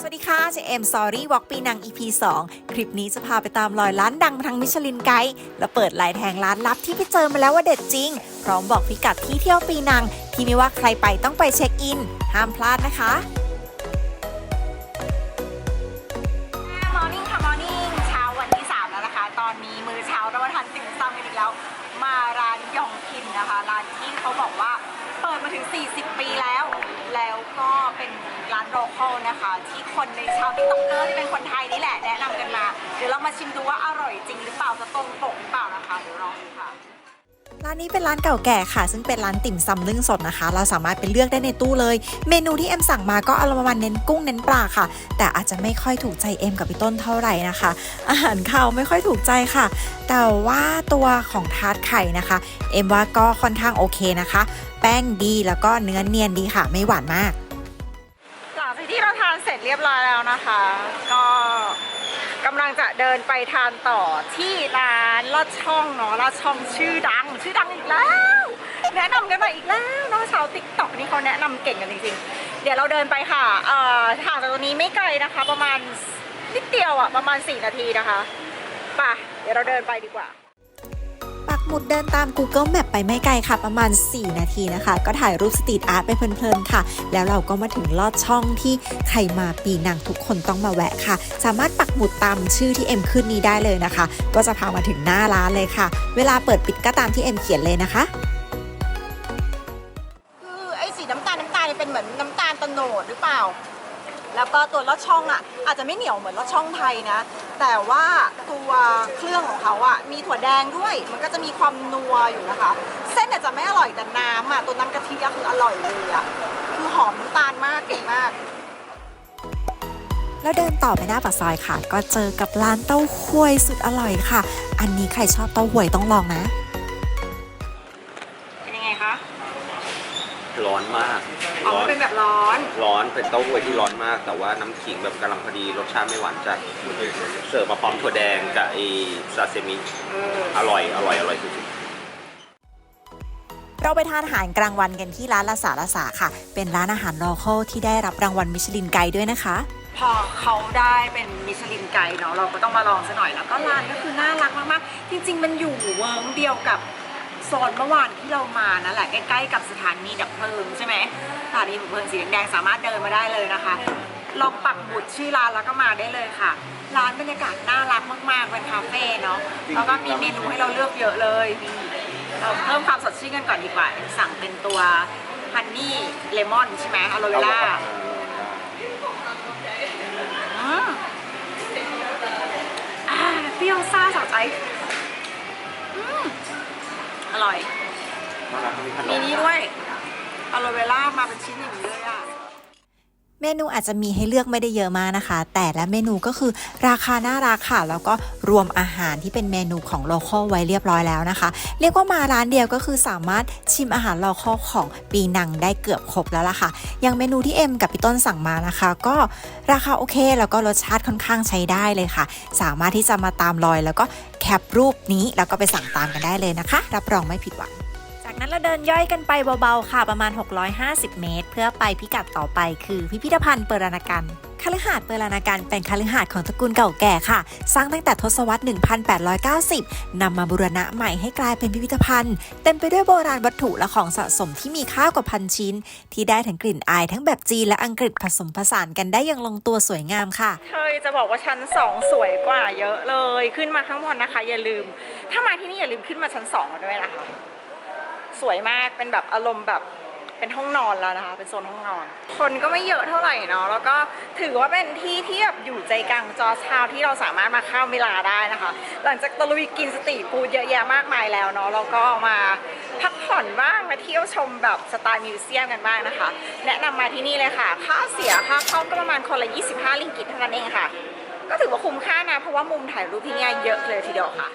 สวัสดีค่ะเจเอ็มสอรี่วอล์กปีนัง EP 2 คลิปนี้จะพาไปตามรอยร้านดังทางมิชลินไกด์และเปิดลายแทงร้านลับที่ไปเจอมาแล้วว่าเด็ดจริง พร้อมบอกพิกัดที่เที่ยวปีนัง ที่ไม่ว่าใครไปต้องไปเช็คอิน ห้ามพลาดนะคะ โลคอลนะคะ ที่คนในชาวติ๊กต็อกเกอร์ที่เป็นคนไทยนี่แหละแนะนำกันมา เดี๋ยวเรามาชิมดูว่าอร่อยจริงหรือเปล่าจะตรงปกหรือเปล่านะคะ เดี๋ยวลองดูค่ะ ร้านนี้เป็นร้านเก่าแก่ค่ะ ซึ่งเป็นร้านติ่มซำนึ่งสดนะคะ เราสามารถไปเลือกได้ในตู้เลย เมนูที่เอ็มสั่งมาก็อารมณ์ประมาณเน้นกุ้งเน้นปลาค่ะ แต่อาจจะไม่ค่อยถูกใจเอ็มกับพี่ต้นเท่าไหร่นะคะ อาหารข้าวไม่ค่อยถูกใจค่ะ แต่ว่าตัวของทาร์ตไข่นะคะ เอ็มว่าก็ค่อนข้างโอเคนะคะ แป้งดีแล้วก็เนื้อเนียนดีค่ะ ไม่หวานมาก เสร็จเรียบร้อยแล้วนะคะ ก็กำลังจะเดินไปทานต่อที่ร้านลอดช่องเนาะลอดช่องชื่อดัง ชื่อดังอีกแล้ว แนะนำกันมาอีกแล้วเนาะชาวติ๊กต็อกนี่เขาแนะนำเก่งกันจริงๆ เดี๋ยวเราเดินไปค่ะเอ่อห่างจากตรงนี้ไม่ไกลนะคะ ประมาณนิดเดียวอะประมาณ 4 นาทีนะคะไป่ะเดี๋ยวเราเดินไปดีกว่า มุดเดินตาม Google Map ไปไม่ไกลค่ะ ประมาณ 4 นาทีนะคะ ก็ถ่ายรูปสตรีทอาร์ตไปเพลินๆค่ะ แล้วเราก็มาถึงลอดช่องที่ใครมาปีนังทุกคนต้องมาแวะค่ะ สามารถปักหมุดตามชื่อที่เอ็มขึ้นนี้ได้เลยนะคะ ก็จะพามาถึงหน้าร้านเลยค่ะ เวลาเปิดปิดก็ตามที่เอ็มเขียนเลยนะคะ คือไอ้สีน้ำตาลน้ำตาลเนี่ยเป็นเหมือนน้ำตาลโตโนดหรือเปล่า แล้วก็ตัวลอดช่องอะอาจจะไม่เหนียวเหมือนลอดช่องไทยนะ แต่ว่าตัวเครื่องของเขาอะมีถั่วแดงด้วย มันก็จะมีความนัวอยู่นะคะ เส้นอาจจะไม่อร่อยแต่น้ำอะตัวน้ำกะทิอะคืออร่อยเลยอะคือหอมน้ำตาลมากเก่งมาก แล้วเดินต่อไปหน้าปากซอยค่ะ ก็เจอกับร้านเต้าหวยสุดอร่อยค่ะ อันนี้ใครชอบเต้าหวยต้องลองนะ เป็นยังไงคะ ร้อนมาก อ๋อร้อมันนเป็นแบบร้อน ร้อนเป็นเต้าหู้ที่ร้อนมาก แต่ว่าน้ำขิงแบบกำลังพอดีรสชาติไม่หวานจัดเสิร์ฟมาพร้อมถั่วแดงกับไอซาเซมิเออ อร่อยอร่อยอร่อยสุดเราไปทานอาหารกลางวันกันที่ร้านละสาละสาค่ะ เป็นร้านอาหารโลคอลที่ได้รับรางวัลมิชลินไกด์ด้วยนะคะ พอเขาได้เป็นมิชลินไกด์เนาะเราก็ต้องมาลองซะหน่อยแล้วก็ร้านก็คือน่ารักมากๆ จริง ๆ มันอยู่เวิร์กเดียวกับ โซนเมื่อวานที่เรามานั่นแหละใกล้ๆกับสถานีดับเพลิงใช่ไหมสถานีดับเพลิงสีแดงๆสามารถเดินมาได้เลยนะคะลองปักหมุดชื่อร้านแล้วก็มาได้เลยค่ะ ร้านบรรยากาศน่ารักมากๆเป็นคาเฟ่เนาะแล้วก็มีเมนูให้เราเลือกเยอะเลยนี่เราเพิ่มความสดชื่นกันก่อนดีกว่า สั่งเป็นตัวฮันนี่เลมอนใช่ไหมอะโลเวล่าอืมอ่าเปรี้ยวซ่าสะใจ อืมอ ร่อยๆน่ารักมีขนมีมนี้ด้วยอะโลเวล่ามาเป็นชิ้นอย่างนี้เลยอะ เมนูอาจจะมีให้เลือกไม่ได้เยอะมากนะคะ แต่ละเมนูก็คือราคาน่ารักค่ะ แล้วก็รวมอาหารที่เป็นเมนูของโลคอลไว้เรียบร้อยแล้วนะคะ เรียกว่ามาร้านเดียวก็คือสามารถชิมอาหารโลคอลของปีนังได้เกือบครบแล้วล่ะค่ะอย่างเมนูที่เอ็มกับพี่ต้นสั่งมานะคะ ก็ราคาโอเค แล้วก็รสชาติค่อนข้างใช้ได้เลยค่ะ สามารถที่จะมาตามรอย แล้วก็แคปรูปนี้แล้วก็ไปสั่งตามกันได้เลยนะคะ รับรองไม่ผิดหวัง นั้นเราเดินย่อยกันไปเบาๆค่ะประมาณ 650 เมตร เพื่อไปพิกัดต่อไปคือพิพิธภัณฑ์เปรณกันคฤหาสน์เปรณกันเป็นคฤหาสน์ของตระกูลเก่าแก่ค่ะ สร้างตั้งแต่ทศวรรษ 1890 นำมาบูรณะใหม่ให้กลายเป็นพิพิธภัณฑ์ เต็มไปด้วยโบราณวัตถุและของสะสมที่มีค่ากว่าพันชิ้น ที่ได้ทั้งกลิ่นอายทั้งแบบจีนและอังกฤษผสมผสานกันได้อย่างลงตัวสวยงามค่ะเธอจะบอกว่าชั้นสองสวยกว่าเยอะเลย ขึ้นมาข้างบนนะคะ อย่าลืม ถ้ามาที่นี่อย่าลืมขึ้นมาชั้นสองด้วยนะคะ สวยมากเป็นแบบอารมณ์แบบเป็นห้องนอนแล้วนะคะ เป็นโซนห้องนอน คนก็ไม่เยอะเท่าไหร่เนาะแล้วก็ถือว่าเป็นที่ที่แบบอยู่ใจกลางจอร์จทาวที่เราสามารถมาเข้าเวลาได้นะคะ หลังจากตะลุยกินสตรีทฟู้ดเยอะแยะมากมายแล้วเนาะแล้วก็มาพักผ่อนบ้างมาเที่ยวชมแบบสไตล์มิวเซียมกันบ้างนะคะ แนะนำมาที่นี่เลยค่ะ ค่าเสียค่าเข้าก็ประมาณคนละ 25 ลิงกิตเท่านั้นเองค่ะ ก็ถือว่าคุ้มค่านะเพราะว่ามุมถ่ายรูปที่นี่เยอะเลยทีเดียวค่ะ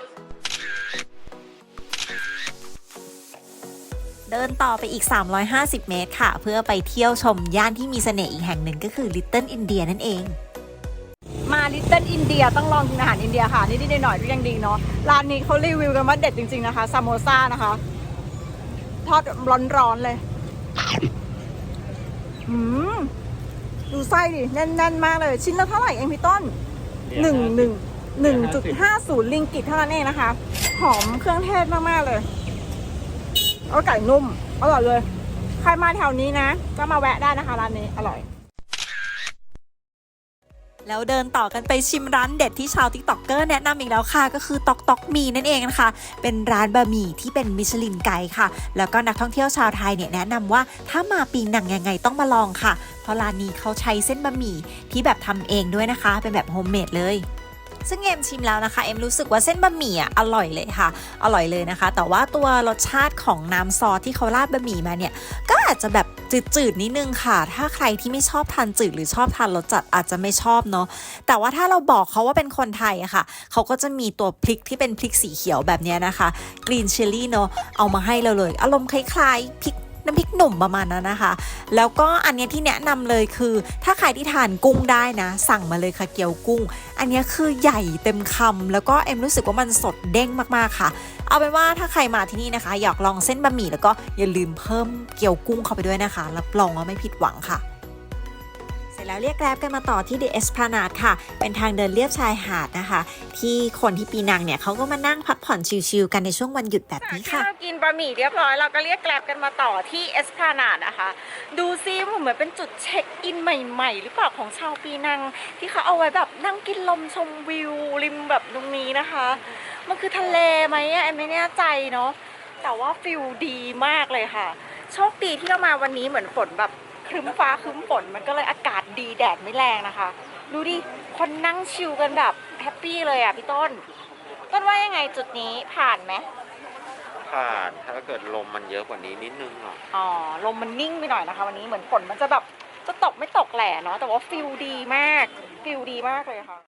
เดินต่อไปอีก 350 เมตรค่ะ เพื่อไปเที่ยวชมย่านที่มีเสน่ห์อีกแห่งหนึ่งก็คือ Little India นั่นเอง มาลิตเติ้ลอินเดียต้องลองกินอาหารอินเดียค่ะนิดๆหน่อยๆก็ยังดีเนาะร้านนี้เขารีวิวกันว่าเด็ดจริง ๆนะคะซามโมซ่านะคะ ทอดร้อนๆเลยอืมดูไส้ดิแน่นๆมากเลย ชิ้นละเท่าไหร่เองพี่ต้นหนึ่งหนึ่งหนึ่งจุดห้าศูนย์ลิงกิตเท่านั้นเองนะคะ หอมเครื่องเทศมากๆเลย เอาไก่นุ่ม อร่อยเลย ใครมาแถวนี้นะ ก็มาแวะได้นะคะร้านนี้ อร่อย แล้วเดินต่อกันไปชิมร้านเด็ดที่ชาวติ๊กต็อกเกอร์แนะนำอีกแล้วค่ะ ก็คือตอกตอกมีนั่นเองนะคะ เป็นร้านบะหมี่ที่เป็นมิชลินไกด์ค่ะ แล้วก็นักท่องเที่ยวชาวไทยเนี่ยแนะนำว่าถ้ามาปีหนังยังไงต้องมาลองค่ะ เพราะร้านนี้เขาใช้เส้นบะหมี่ที่แบบทำเองด้วยนะคะ เป็นแบบโฮมเมดเลย ซึ่งเอ็มชิมแล้วนะคะเอ็มรู้สึกว่าเส้นบะหมี่อะอร่อยเลยค่ะ อร่อยเลยนะคะ แต่ว่าตัวรสชาติของน้ำซอสที่เขาราดบะหมี่มาเนี่ยก็อาจจะแบบจืดๆนิดนึงค่ะ ถ้าใครที่ไม่ชอบทานจืดหรือชอบทานรสจัดอาจจะไม่ชอบเนาะแต่ว่าถ้าเราบอกเขาว่าเป็นคนไทยอะค่ะ เขาก็จะมีตัวพริกที่เป็นพริกสีเขียวแบบเนี้ยนะคะกรีนเชิลลี่เนาะเอามาให้เราเลย อารมณ์คล้ายๆพริก น้ำพริกหนุ่มประมาณนั้นนะคะ แล้วก็อันเนี้ยที่แนะนำเลยคือ ถ้าใครที่ทานกุ้งได้นะ สั่งมาเลยค่ะเกี๊ยวกุ้ง อันเนี้ยคือใหญ่เต็มคำแล้วก็เอ็มรู้สึกว่ามันสดเด้งมากๆค่ะ เอาเป็นว่าถ้าใครมาที่นี่นะคะ อยากลองเส้นบะหมี่แล้วก็อย่าลืมเพิ่มเกี๊ยวกุ้งเข้าไปด้วยนะคะรับรองว่าไม่ผิดหวังค่ะ ร็จแล้วเรียกแกร็บกันมาต่อที่ The Esplanade ค่ะ เป็นทางเดินเลียบชายหาดนะคะ ที่คนที่ปีนังเนี่ยเขาก็มานั่งพักผ่อนชิลๆกันในช่วงวันหยุดแบบนี้ค่ะเรากินบะหมี่เรียบร้อยเราก็เรียกแกลบกันมาต่อที่เอสพลานาดนะคะ ดูซิว่าเหมือนเป็นจุดเช็คอินใหม่ ๆ หรือเปล่าของชาวปีนัง ที่เขาเอาไว้แบบนั่งกินลมชมวิวริมแบบตรงนี้นะคะ มันคือทะเลไหมอะแอมไม่แน่ใจเนาะแต่ว่าฟิลดีมากเลยค่ะ โชคดีที่เรามาวันนี้เหมือนฝนแบบ รึ้มฟ้าครึ้มฝนมันก็เลยอากาศดีแดดไม่แรงนะคะ ดูดิ คนนั่งชิลกันแบบแฮปปี้เลยอะพี่ต้น ต้นว่ายังไงจุดนี้ผ่านไหมผ่านถ้าเกิดลมมันเยอะกว่านี้นิดนึงหรอกอ๋อลมมันนิ่งไปหน่อยนะคะ วันนี้เหมือนฝนมันจะแบบจะตกไม่ตกแหละเนาะแต่ว่าฟิลดีมากฟิลดีมากเลยค่ะ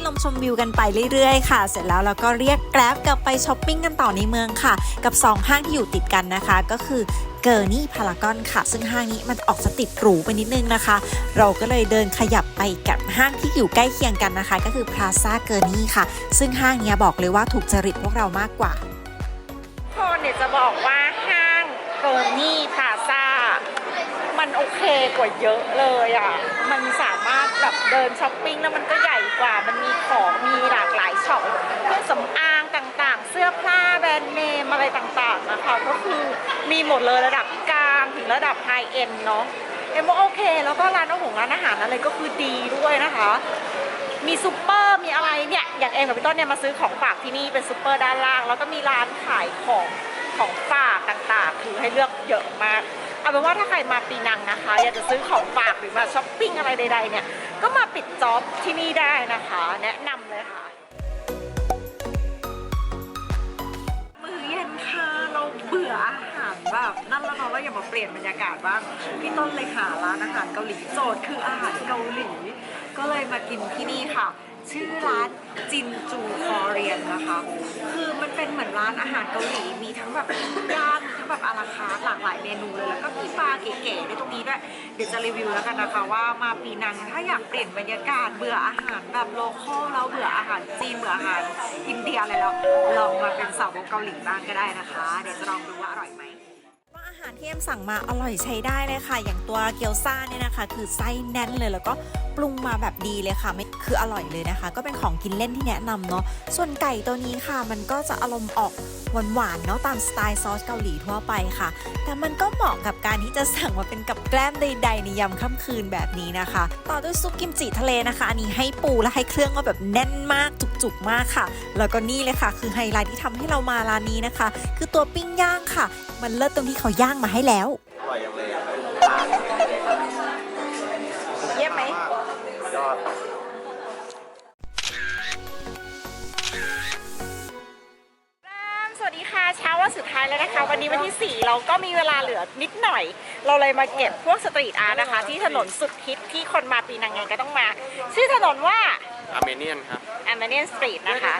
นลมชมวิวกันไปเรื่อยๆ ค่ะ เสร็จแล้วเราก็เรียกแกร็บกลับไปช้อปปิ้งกันต่อในเมืองค่ะ กับ 2 ห้างที่อยู่ติดกันนะคะ ก็คือเกอร์นี่พารากอนค่ะ ซึ่งห้างนี้มันออกจะติดหรูไปนิดนึงนะคะ เราก็เลยเดินขยับไปกับห้างที่อยู่ใกล้เคียงกันนะคะ ก็คือพลาซ่าเกอร์นี่ค่ะ ซึ่งห้างเนี้ยบอกเลยว่าถูกจริตพวกเรามากกว่าคนเนี่ยจะบอกว่าห้างเกิร์นี่พลาซ่า มันโอเคกว่าเยอะเลยอะ มันสามารถแบบเดินช้อปปิ้งแล้วมันก็ใหญ่กว่า มันมีของมีหลากหลายช็อปเครื่องสำอางต่างๆ เสื้อผ้าแบรนด์เนมอะไรต่างๆนะคะ ก็คือมีหมดเลยระดับกลางถึงระดับไฮเอ็นเนาะ เอ็มว่าโอเค แล้วก็ร้านอาหารร้านอาหารอะไรก็คือดีด้วยนะคะ มีซูเปอร์มีอะไรเนี่ย อย่างเอ็มกับพี่ต้นเนี่ยมาซื้อของฝากที่นี่เป็นซูเปอร์ด้านล่าง แล้วก็มีร้านขายของของฝากต่างๆ คือให้เลือกเยอะมาก เอาเป็นว่าถ้าใครมาปีนังนะคะ อยากจะซื้อของฝากหรือมาช้อปปิ้งอะไรใดๆเนี่ย ก็มาปิดจ็อบที่นี่ได้นะคะ แนะนำเลยค่ะ มื้อเย็นค่ะ เราเบื่ออาหารแบบนั่นแล้วเนาะเราอย่ามาเปลี่ยนบรรยากาศบ้างพี่ต้นเลยหาร้านอาหารเกาหลีโจทย์คืออาหารเกาหลี ก็เลยมากินที่นี่ค่ะ ชื่อร้านจินจูคอเรียนนะคะ คือมันเป็นเหมือนร้านอาหารเกาหลีมีทั้งแบบย่าง แบบอาราคาหลากหลายเมนูเลยแล้วก็มีปลาเก๋ๆในตรงนี้ด้วยเดี๋ยวจะรีวิวแล้วกันนะคะว่ามาปีนังถ้าอยากเปลี่ยนบรรยากาศเบื่ออาหารแบบโลคอลแล้วเบื่ออาหารจีนเบื่ออาหารอินเดียอะไรแล้วลองมาเป็นสาวกเกาหลีบ้างก็ได้นะคะ เดี๋ยวจะลองดูว่าอร่อยไหม ว่าอาหารที่เอ็มสั่งมาอร่อยใช้ได้เลยค่ะ อย่างตัวเกี๊ยวซ่าเนี่ยนะคะ คือไส้แน่นเลยแล้วก็ปรุงมาแบบดีเลยค่ะไม่คืออร่อยเลยนะคะ ก็เป็นของกินเล่นที่แนะนำเนาะส่วนไก่ตัวนี้ค่ะ มันก็จะอารมณ์ออกหวานๆเนาะตามสไตล์ซอสเกาหลีทั่วไปค่ะ แต่มันก็เหมาะกับการที่จะสั่งมาเป็นกับแกล้มใดๆในยามค่ำคืนแบบนี้นะคะ ต่อด้วยซุปกิมจิทะเลนะคะ อันนี้ให้ปูและให้เครื่องก็แบบแน่นมากจุกๆมากค่ะ แล้วก็นี่เลยค่ะ คือไฮไลท์ที่ทำให้เรามาร้านนี้นะคะ คือตัวปิ้งย่างค่ะ มันเลิศตรงที่เขาย่างมาให้แล้วอร่อยยังเลยอะเยี่ยมไหมยอดสวัสดีค่ะเช้าวันสุดท้ายแล้วนะคะ วันนี้วันที่ 4 เราก็มีเวลาเหลือนิดหน่อย เราเลยมาเก็บพวกสตรีทอาร์ตนะคะ ที่ถนนสุดฮิตที่คนมาปีนังไงก็ต้องมา ชื่อถนนว่าอาร์เมเนียนครับ a m a n i a n Street นะคะ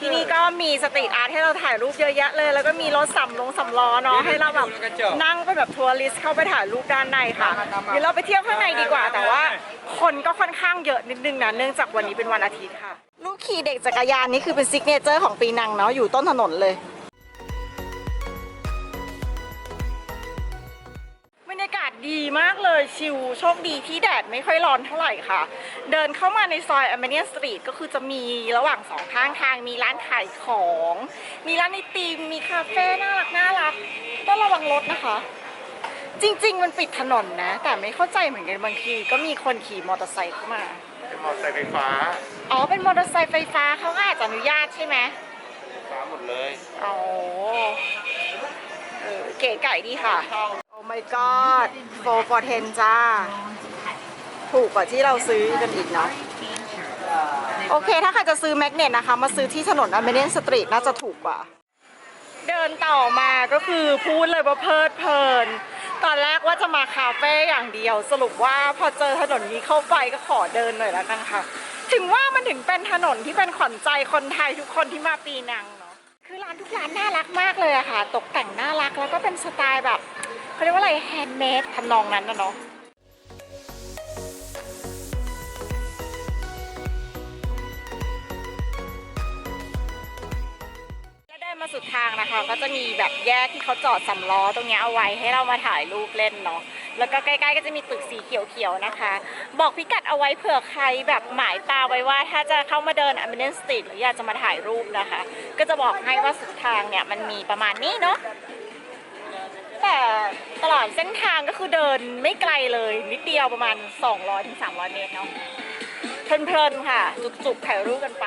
ที่นี่ก็มีสตรีทอาร์ตให้เราถ่ายรูปเยอะแยะเลย แล้วก็มีรถสำลงสำล้อเนาะให้เราแบบนั่งไปแบบทัวริสต์เข้าไปถ่ายรูปด้านในค่ะเดี๋ยวเราไปเที่ยวข้างในดีกว่า แต่ว่าคนก็ค่อนข้างเยอะนิดนึงนะเนื่องจากวันนี้เป็นวันอาทิตย์ค่ะ ลูกขี่เด็กจักรยานนี่คือเป็นซิกเนเจอร์ของปีนังเนาะอยู่ต้นถนนเลย ดีมากเลยชิวโชคดีที่แดดไม่ค่อยร้อนเท่าไหร่ค่ะ เดินเข้ามาในซอยอเมเนียสตรีทก็คือจะมีระหว่างสองข้างทางมีร้านขายของ มีร้านไอติมมีคาเฟ่น่ารักน่ารักต้องระวังรถนะคะ จริง ๆ มันปิดถนนนะ แต่ไม่เข้าใจเหมือนกันบางที ก็มีคนขี่มอเตอร์ไซค์เข้ามาเป็นมอเตอร์ไซค์ไฟฟ้าอ๋อเป็นมอเตอร์ไซค์ไฟฟ้าเขาก็อาจจะอนุญาตใช่ไหมฟ้าหมดเลยอ๋อเออเก๋ไก่ดีค่ะโอ้ my god 4 for 10 จ้า ถูกกว่าที่เราซื้อกันอีกเนาะโอเค ถ้าใครจะซื้อแมกเนตนะคะ มาซื้อที่ถนนอเมเนียนสตรีทน่าจะถูกกว่า เดินต่อมาก็คือพูดเลยว่าเพลิดเพลิน ตอนแรกว่าจะมาคาเฟ่อย่างเดียว สรุปว่าพอเจอถนนนี้เข้าไปก็ขอเดินหน่อยแล้วกันค่ะ ถึงว่ามันถึงเป็นถนนที่เป็นขวัญใจคนไทยทุกคนที่มาปีนังเนาะ คือร้านทุกร้านน่ารักมากเลยอะค่ะ ตกแต่งน่ารักแล้วก็เป็นสไตล์แบบ เขาเรียกว่าอะไรแฮนด์เมดทำนองนั้นนะเนาะแล้วเดินมาสุดทางนะคะ ก็จะมีแบบแยกที่เขาจอดสำล้อตรงนี้เอาไว้ให้เรามาถ่ายรูปเล่นเนาะแล้วก็ใกล้ๆก็จะมีตึกสีเขียวๆนะคะ บอกพิกัดเอาไว้เผื่อใครแบบหมายตาไว้ว่า ถ้าจะเข้ามาเดินอเมเนสตรีทหรืออยากจะมาถ่ายรูปนะคะ ก็จะบอกให้ว่าสุดทางเนี่ยมันมีประมาณนี้เนาะ แต่ตลอดเส้นทางก็คือเดินไม่ไกลเลย นิดเดียวประมาณ 200-300 เมตรเนาะเพลินๆค่ะ จุกๆถ่ายรูปกันไป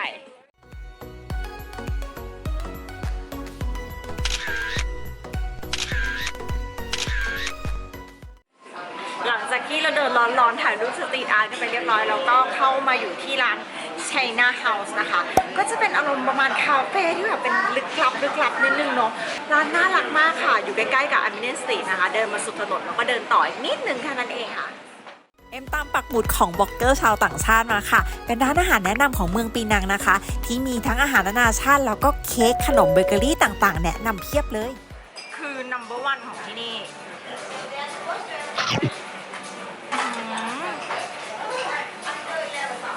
หลังจากที่เราเดินร้อนๆถ่ายรูปสตรีทอาร์ตกันไปเรียบร้อยแล้วก็เข้ามาอยู่ที่ร้าน China House นะคะ ก็จะเป็นอารมณ์ประมาณคาเฟ่ที่แบบเป็นลึกลับลึกลับนิดนึงเนาะร้านน่ารักมากค่ะ อยู่ใกล้ๆกับอันเนสตรีทนะคะ เดินมาสุดถนนแล้วก็เดินต่ออีกนิดนึงแค่นั้นเองค่ะเอ็มตามปักหมุดของบล็อกเกอร์ชาวต่างชาติมาค่ะ เป็นร้านอาหารแนะนำของเมืองปีนังนะคะ ที่มีทั้งอาหารนานาชาติ แล้วก็เค้กขนมเบเกอรี่ต่างๆ แนะนำเพียบเลย คือ number one ของที่นี่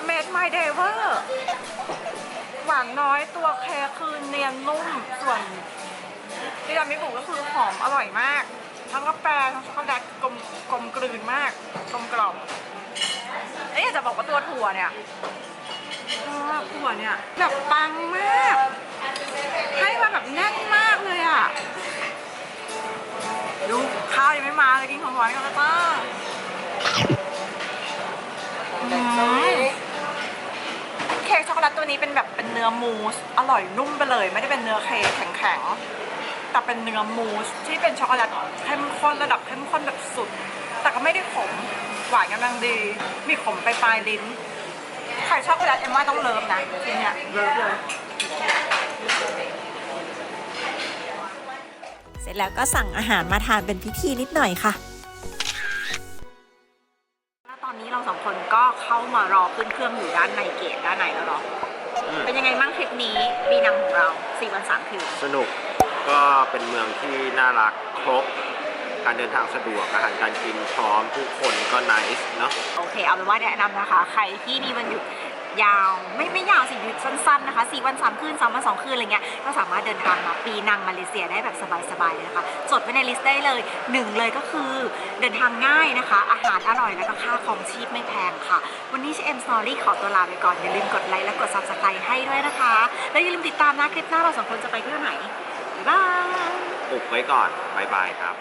เมดไม เวอร์หวานน้อยตัวแคร์คือเนียนนุ่มส่วนที่รามิบุก็คือหอมอร่อยมาก ทั้งกาแฟทั้งช็อกโกแลตกลมกลมกลืนมากกลมกล่อมเอ้ยจะบอกว่าตัวถั่วเนี่ยถั่วเนี่ยแบบปังมาก ให้มาแบบแน่นมากเลยอะดูข้าวยังไม่มาเลยกินของหวานกันแล้วป้า ค้กช็อกโกแลตตัวนี้เป็นแบบเป็นเนื้อมูส อร่อยนุ่มไปเลย ไม่ได้เป็นเนื้อเค้กแข็งๆ แต่เป็นเนื้อมูสที่เป็นช็อกโกแลตเข้มข้นระดับเข้มข้นแบบสุด แต่ก็ไม่ได้ขม หวานกำลังดี มีขมไปปลายลิ้น ใครชอบช็อกโกแลตเอ็มว่าต้องเลิฟนะทีเนี้ยเลิฟเลยเสร็จแล้วก็สั่งอาหารมาทานเป็นพิธีนิดหน่อยค่ะามารอขึ้นเครื่องอยู่ด้านในเกตด้านในแล้วเนาะอืมเป็นยังไงบ้างทริปนี้ปีนังของเรา4วัน3คืนสนุกก็เป็นเมืองที่น่ารักครบ การเดินทางสะดวกอาหารการกินพร้อมผู้คนก็ไนส์เนาะ โอเคเอาเป็นว่าแนะนำนะคะ ใครที่มีวันหยุด ยาวไม่ไม่ยาวสิหยุดสั้นๆนะคะ4วัน3คืน3วัน2คืนอะไรเงี้ยก็สามารถเดินทางมาปีนังมาเลเซียได้แบบสบายๆเลยนะคะจดไว้ในลิสต์ได้เลยหนึ่งเลยก็คือเดินทางง่ายนะคะ อาหารอร่อยแล้วก็ค่าครองชีพไม่แพงค่ะ วันนี้เชเอ็มสตอรี่ขอตัวลาไปก่อนอย่าลืมกดไลค์และกด subscribe ให้ด้วยนะคะ แล้วอย่าลืมติดตามนะคลิปหน้าเราสองคนจะไปเที่ยวไหนบ๊ายบายอุบไว้ก่อนบายบายครับ